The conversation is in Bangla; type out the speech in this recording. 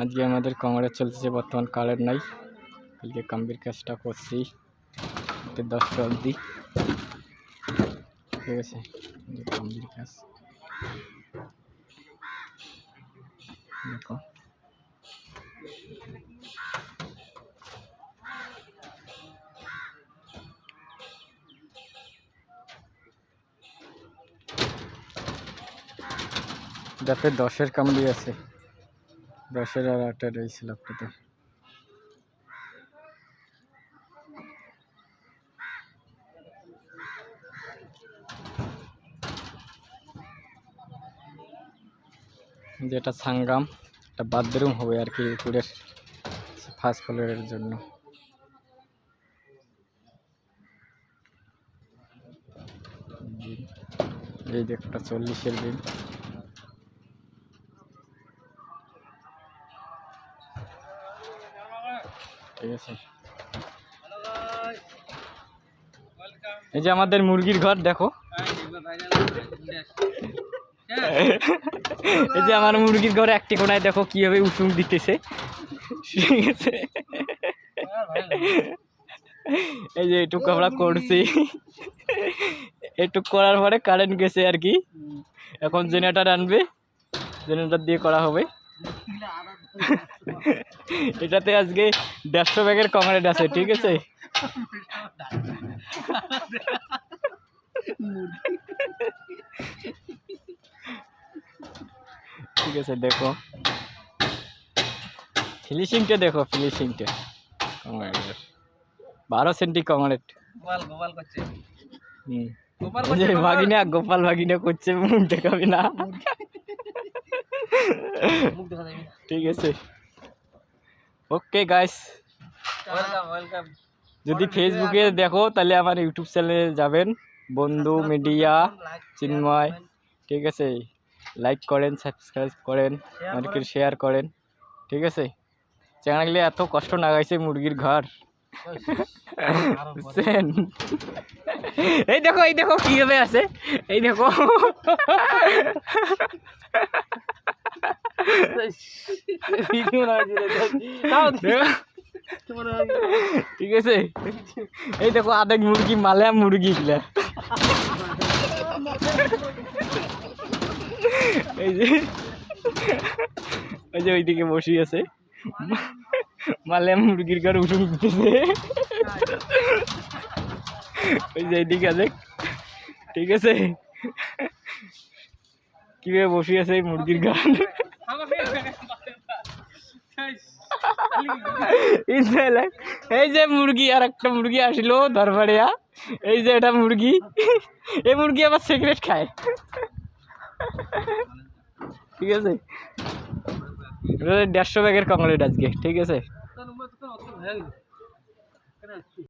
আজকে আমাদের কংগ্রেস চলতেছে, বর্তমান কারেন্ট নাই। কালকে কাম্বির কাজটা করছি। দশটা অবধি। ঠিক আছে কাম্বির কাজ। দেখো। যাতে দশের কামড়ি আছে। দশের আর আটটা রয়েছিল আপনাদের যেটা সাঙ্গাম একটা বাথরুম হবে আর কি উপরের ফার্স্ট ফ্লোরের জন্য। এই যে একটা চল্লিশের বিল ঠিক আছে। এই যে আমাদের মুরগির ঘর, দেখো। এই যে আমার মুরগির ঘরে, একটি কোনায় দেখো কীভাবে উঁচুম দিতেছে। এই যে এটুকু আমরা করছি। এটুক করার পরে কারেন্ট গেছে আর কি। এখন জেনারেটার আনবে। জেনারেটার দিয়ে করা হবে। এটাতে আজকে দেড়শো ব্যাগের কংক্রিট আছে ঠিক আছে? ঠিক আছে দেখো। ফিনিশিংটা দেখো ফিনিশিংটা। কংক্রিটের বারো সেন্টি কংক্রিট। গোপাল গোপাল করছে। হুম। গোপাল ভাগিনা গোপাল ভাগিনা করছে মুখ দেখাবি না। ঠিক আছে। ওকে গাইস ওয়েলকাম ওয়েলকাম যদি ফেসবুকে দেখো তাহলে আমার ইউটিউব চ্যানেলে যাবেন। বন্ধু মিডিয়া চিন্ময় ঠিক আছে। লাইক করেন সাবস্ক্রাইব করেন অনেকের শেয়ার করেন। ঠিক আছে। চ্যানেলে এত কষ্ট লাগাইছে মুরগির ঘর। বুঝছেন এই দেখো এই দেখো কীভাবে আছে। এই না দেখো। ঠিক আছে এই দেখো, আধেক মুরগি মালায়া মুরগি গুলা এই যে ওই যে ওইদিকে বসি আছে। মালায়া মুরগির ঘর উঠুন দিতেছে ওই যে এইদিকে আছে। ঠিক আছে? কীভাবে বসে আছে মুরগির ঘর? এই যে মুরগি আর একটা মুরগি আসলো দরবারিয়া এই যে এটা মুরগি। এই মুরগি আবার সিগারেট খায়। ঠিক আছে? দেড়শো ব্যাগের কংক্রিট আজকে, ঠিক আছে?